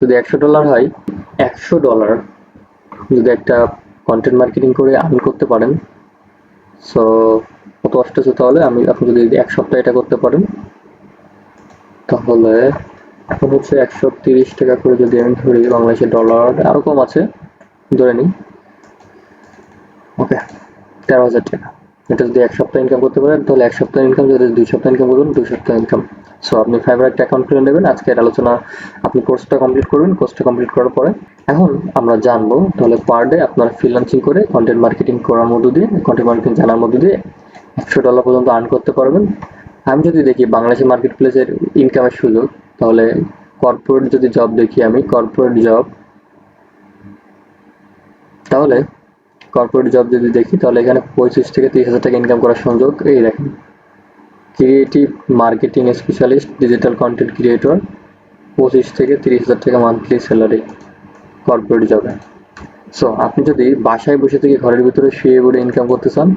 যদি একশো ডলার হয়, একশো ডলার যদি একটা কন্টেন্ট মার্কেটিং করে আর্ন করতে পারেন। সো কত আসতেছে তাহলে? আমি, আপনি যদি এক সপ্তাহে এটা করতে পারেন, তাহলে হচ্ছে একশো তিরিশ টাকা করে যদি আমি ধরি বাংলাদেশের ডলার আরও কম আছে। ধরে নিই। ওকে তেরো হাজার টাকা। এটা যদি এক সপ্তাহ ইনকাম করতে পারেন, তাহলে এক সপ্তাহ ইনকাম যদি দুই সপ্তাহ ইনকাম করবেন দুই সপ্তাহ ইনকাম সো আপনি ফাইবার একটা অ্যাকাউন্ট খুলে নেবেন। আজকের আলোচনা, আপনি কোর্সটা কমপ্লিট করবেন। কোর্সটা কমপ্লিট করার পরে এখন আমরা জানব, তাহলে পার ডে আপনার ফ্রিলান্সিং করে কন্টেন্ট মার্কেটিং করার মধ্য দিয়ে কন্টেন্ট মার্কেটিং জানার মধ্য দিয়ে একশো ডলার পর্যন্ত আর্ন করতে পারবেন। আমি যদি দেখি বাংলাদেশের মার্কেট প্লেসের ইনকামের সুযোগ, তাহলে কর্পোরেট যদি জব দেখি আমি কর্পোরেট জব তাহলে কর্পোরেট জব যদি দেখি, তাহলে এখানে পঁয়ত্রিশ থেকে তিরিশ হাজার টাকা ইনকাম করার সুযোগ এই দেখেন। Creative marketing specialist digital content creator পঁচিশ থেকে তিরিশ হাজার টাকা মান্থলি স্যালারি কর্পোরেট জবে সো আপনি যদি বাসায় বসে থেকে ঘরের ভিতরে শুয়ে বলে ইনকাম করতে চান,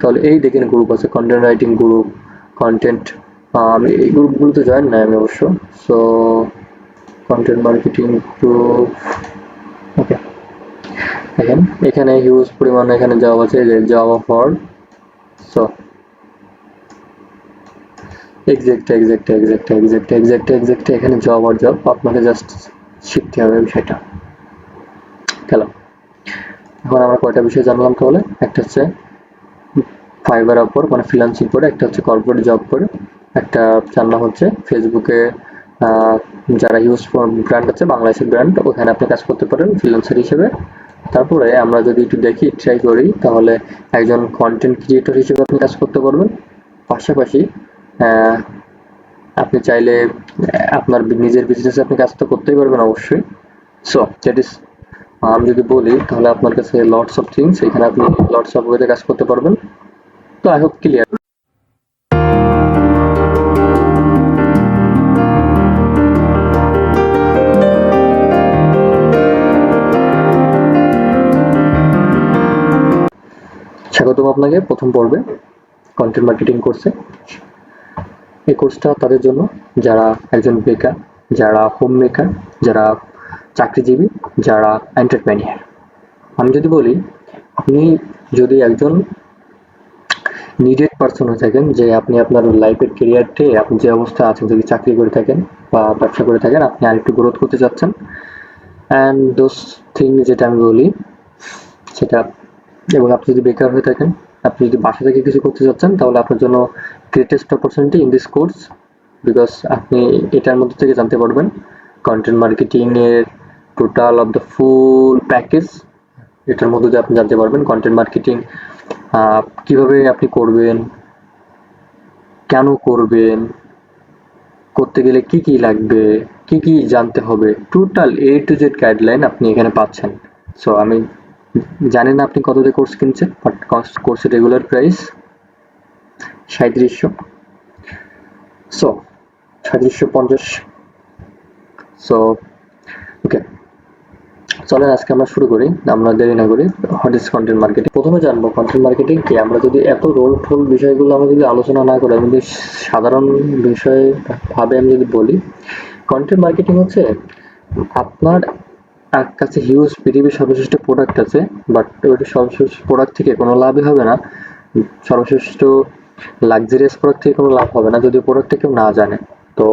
তাহলে এই দেখেন গ্রুপ আছে কন্টেন্ট রাইটিং গ্রুপ কন্টেন্ট আমি এই গ্রুপগুলোতে জয়েন নাই আমি অবশ্য। So content marketing group okay দেখেন এখানে হিউজ পরিমাণে এখানে জব আছে যে job offer so exact exact exact exact exact exact এখানে জব আর জব আপনাকে জাস্ট শিখতে হবে বিষয়টা। গেল। এখন আমরা কয়টা বিষয় জানলাম তাহলে? একটা হচ্ছে ফাইবার অপর মানে ফ্রিলান্সিং করে একটা হচ্ছে কর্পোরেট জব করে, একটা জানলাম হচ্ছে ফেসবুকে যারা ইউজ ব্র্যান্ড আছে, বাংলাদেশের ব্র্যান্ড ওখানে আপনি কাজ করতে পারেন ফ্রিলান্সার হিসেবে। তারপরে আমরা যদি একটু দেখি ট্রাই করি, তাহলে একজন কন্টেন্ট ক্রিয়েটর হিসেবে আপনি কাজ করতে পারবেন। পাশাপাশি আপনি চাইলে আপনার নিজের বিজনেসে আপনি কাজ তো করতেই পারবেন অবশ্যই। সো দ্যাট ইস আমি যদি বলি, তাহলে আপনার কাছে লটস অফ থিংস এখানে আপনি লটস অফ ওয়েতে কাজ করতে পারবেন। তো আই হোপ ক্লিয়ার স্বাগতম আপনাকে প্রথম পর্বে কন্টেন্ট মার্কেটিং কোর্সে এই কোর্সটা তাদের জন্য, যারা একজন বেকার যারা হোম মেকার যারা চাকরিজীবী, যারা এন্টারপ্রেনিয়ার আমি যদি বলি, আপনি যদি একজন নিডেড পার্সন হয়ে থাকেন, যে আপনি আপনার লাইফের কেরিয়ারটে আপনি যে অবস্থা আছেন, যদি চাকরি করে থাকেন বা ব্যবসা করে থাকেন, আপনি আরেকটু গ্রোথ করতে চাচ্ছেন। অ্যান্ড দোস থিং যেটা আমি বলি, সেটা এবং আপনি যদি বেকার হয়ে থাকেন, আপনি যদি বাসা থেকে কিছু করতে চাচ্ছেন তাহলে আপনার জন্য greatest opportunity in this course because আপনি এটার মধ্যে থেকে জানতে পারবেন কন্টেন্ট মার্কেটিং এর total of the full package এটার মধ্যে দিয়ে আপনি জানতে পারবেন কন্টেন্ট মার্কেটিং কীভাবে আপনি করবেন, কেন করবেন, করতে গেলে কি কি লাগবে, কি কি জানতে হবে total A to Z guideline আপনি এখানে পাচ্ছেন। সো আমি জানি না আপনি কত দিয়ে কোর্স কিনছেন বাট কোর্সের রেগুলার প্রাইস সাঁত্রিশশো সো সাঁত্রিশশো পঞ্চাশ। সো ওকে চলেন আজকে আমরা শুরু করি, আমরা দেরি না করি ইজ কন্টেন্ট মার্কেটিং প্রথমে জানব কন্টেন্ট মার্কেটিং কি? আমরা যদি এত রোল ফোল বিষয়গুলো আমরা যদি আলোচনা না করি, আমি যদি সাধারণ বিষয় ভাবে আমি যদি বলি কন্টেন্ট মার্কেটিং হচ্ছে আপনার কাছে হিউজ পৃথিবীর সর্বশ্রেষ্ঠ প্রোডাক্ট আছে বাট ওইটা সর্বশ্রেষ্ঠ প্রোডাক্ট থেকে কোনো লাভই হবে না। সর্বশ্রেষ্ঠ লাক্সারিয়াস প্রোডাক্ট থেকে কোনো লাভ হবে না যদি প্রোডাক্টটা কেউ না জানে। তো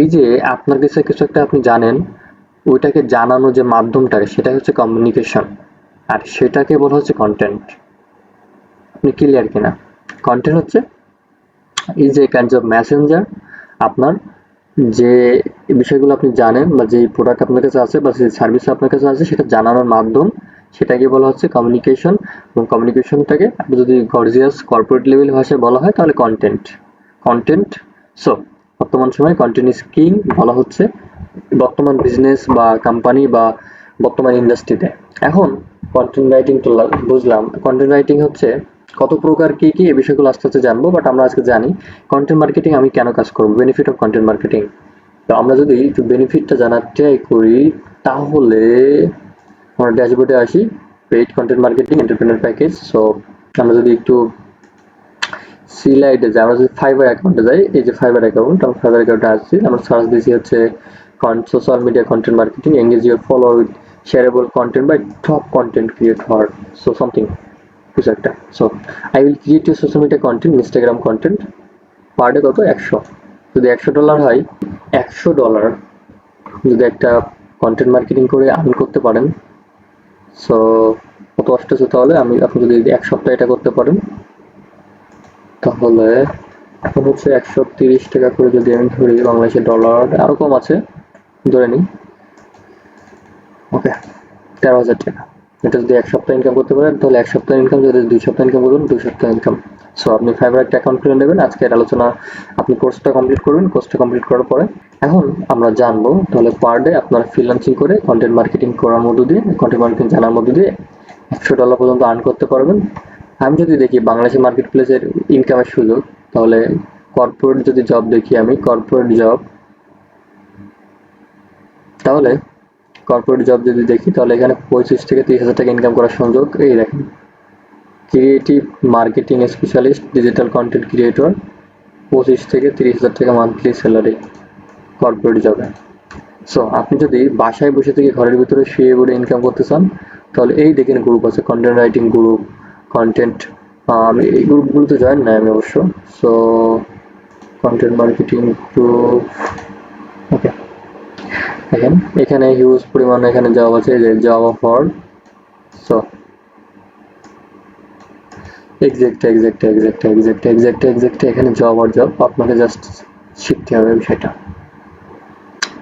এই যে আপনার কাছে কিছু একটা আপনি জানেন, ওইটাকে জানানো যে মাধ্যমটা সেটা হচ্ছে কমিউনিকেশন আর সেটাকে বলা হচ্ছে কন্টেন্ট আপনি ক্লিয়ার কিনা? কন্টেন্ট হচ্ছে এই যে কাইন্ডস অফ মেসেঞ্জার আপনার যে বিষয়গুলো আপনি জানেন বা যে প্রোডাক্ট আপনার কাছে আছে বা যে সার্ভিস আপনার কাছে আছে, সেটা জানানোর মাধ্যম, সেটাকে বলা হচ্ছে কমিউনিকেশন এবং কমিউনিকেশনটাকে যদি গর্জিয়াস কর্পোরেট লেভেল ভাষায় বলা হয়, তাহলে কন্টেন্ট কন্টেন্ট সো বর্তমান সময়ে কন্টেন্ট ইজ কিং বলা হচ্ছে বর্তমান বিজনেস বা কোম্পানি বা বর্তমান ইন্ডাস্ট্রিতে এখন কন্টেন্ট রাইটিং তো বুঝলাম কন্টেন্ট রাইটিং হচ্ছে কত প্রকার কি কি, এই বিষয়গুলো আস্তে আস্তে জানব বাট আমরা আজকে জানি কন্টেন্ট মার্কেটিং আমি কেন কাজ করব বেনিফিট অফ কন্টেন্ট মার্কেটিং তো আমরা যদি একটু বেনিফিটটা জানার ট্রাই করি, তাহলে আমরা ড্যাশবোর্ডে আসি paid content marketing entrepreneur package so আমরা যদি একটু সিলাইটে যাই, আমরা যদি ফাইবার অ্যাকাউন্টে যাই, এই যে ফাইবার অ্যাকাউন্ট আমরা ফাইবার অ্যাকাউন্টে আসছি, আমরা সার্চ দিয়েছি হচ্ছে social media content marketing, engage your follower with content content top content create হওয়ার সো সামথিং কিছু একটা. So I will create you social media content Instagram content per day কত? একশো। যদি একশো ডলার হয়, একশো ডলার যদি একটা কন্টেন্ট মার্কেটিং করে আর্ন করতে পারেন। সো কত আসতেছে তাহলে? আমি, আপনি যদি এক সপ্তাহে এটা করতে পারেন, তাহলে এখন হচ্ছে একশো তিরিশ টাকা করে যদি আমি ধরি বাংলাদেশের ডলার আরও কম আছে। ধরে নিই। ওকে তেরো হাজার টাকা। এটা যদি এক সপ্তাহ ইনকাম করতে পারেন, তাহলে এক সপ্তাহ ইনকাম যদি দুই সপ্তাহ ইনকাম করবেন দুই সপ্তাহ ইনকাম সো আপনি ফাইবার একটা অ্যাকাউন্ট খুলে নেবেন। আজকের আলোচনা, আপনি কোর্সটা কমপ্লিট করবেন কোর্সটা কমপ্লিট করার পরে এখন আমরা জানব, তাহলে পার ডে আপনারা ফ্রিল্যান্সিং করে কন্টেন্ট মার্কেটিং করার মধ্য দিয়ে কন্টেন্ট মার্কেটিং জানার মধ্য দিয়ে একশো ডলার পর্যন্ত আর্ন করতে পারবেন। আমি যদি দেখি বাংলাদেশের মার্কেট প্লেসের ইনকামের সুযোগ, তাহলে কর্পোরেট যদি জব দেখি আমি কর্পোরেট জব তাহলে কর্পোরেট জব যদি দেখি, তাহলে এখানে পঁচিশ থেকে তিরিশ হাজার টাকা ইনকাম করার সুযোগ এই দেখেন। Creative marketing specialist digital content creator পঁচিশ থেকে তিরিশ হাজার টাকা মান্থলি স্যালারি কর্পোরেট জবে সো আপনি যদি বাসায় বসে থেকে ঘরের ভিতরে শুয়ে বলে ইনকাম করতে চান, তাহলে এই দেখেন গ্রুপ আছে কন্টেন্ট রাইটিং গ্রুপ কন্টেন্ট আমি এই গ্রুপগুলোতে জয়েন নাই আমি অবশ্য। So content marketing group okay দেখেন এখানে হিউজ পরিমাণে এখানে জব আছে যে job offer so exact exact exact exact exact exact এখানে জব আর জব আপনাকে জাস্ট শিখতে হবে বিষয়টা।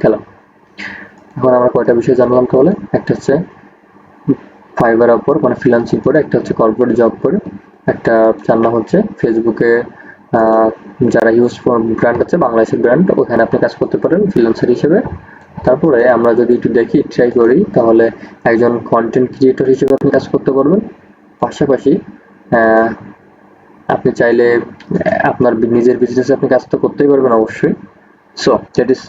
গেল এখন আমরা কয়টা বিষয় জানলাম তাহলে? একটা হচ্ছে ফাইবার আপর মানে ফ্রিলান্সিং করে, একটা হচ্ছে কর্পোরেট জব করে, একটা জানলাম হচ্ছে ফেসবুকে যারা ইউজ ব্র্যান্ড আছে, বাংলাদেশের ব্র্যান্ড ওখানে আপনি কাজ করতে পারেন ফ্রিলান্সার হিসেবে। তারপরে আমরা যদি একটু দেখি ট্রাই করি, তাহলে একজন কন্টেন্ট ক্রিয়েটর হিসেবে আপনি কাজ করতে পারবেন। পাশাপাশি আপনি চাইলে আপনার নিজের বিজনেসে আপনি কাজ তো করতেই পারবেন অবশ্যই। সো দ্যাট ইজ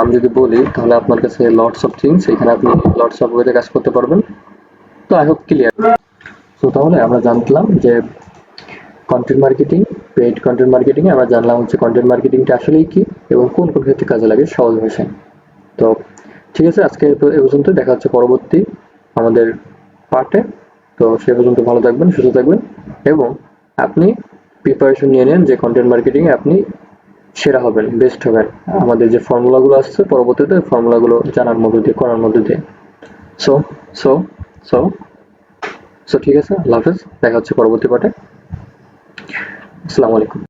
আমি যদি বলি, তাহলে আপনার কাছে লটস অফ থিংস এখানে আপনি লটস অফ ওয়েতে কাজ করতে পারবেন। তো আই হোপ ক্লিয়ার সো তাহলে আমরা জানলাম যে content marketing paid content marketing আমরা জানলাম হচ্ছে কন্টেন্ট মার্কেটিংটা আসলেই কি এবং কোন কোন ক্ষেত্রে কাজে লাগে, সহজ ভাষায়। তো ঠিক আছে, আজকে এ পর্যন্ত দেখা হচ্ছে পরবর্তী আমাদের পার্টে। তো সে পর্যন্ত ভালো থাকবেন, সুস্থ থাকবেন এবং আপনি প্রিপারেশন নিয়ে নেন যে কন্টেন্ট মার্কেটিংয়ে আপনি সেরা হবেন বেস্ট হবেন। আমাদের যে ফর্মুলাগুলো আসছে পরবর্তীতে ফর্মুলাগুলো জানার মধ্যে দিয়ে, করার মধ্যে দিয়ে। সো সো সো সো ঠিক আছে, আল্লাহ হাফেজ। দেখা হচ্ছে পরবর্তী পার্টে। আসসালামু আলাইকুম।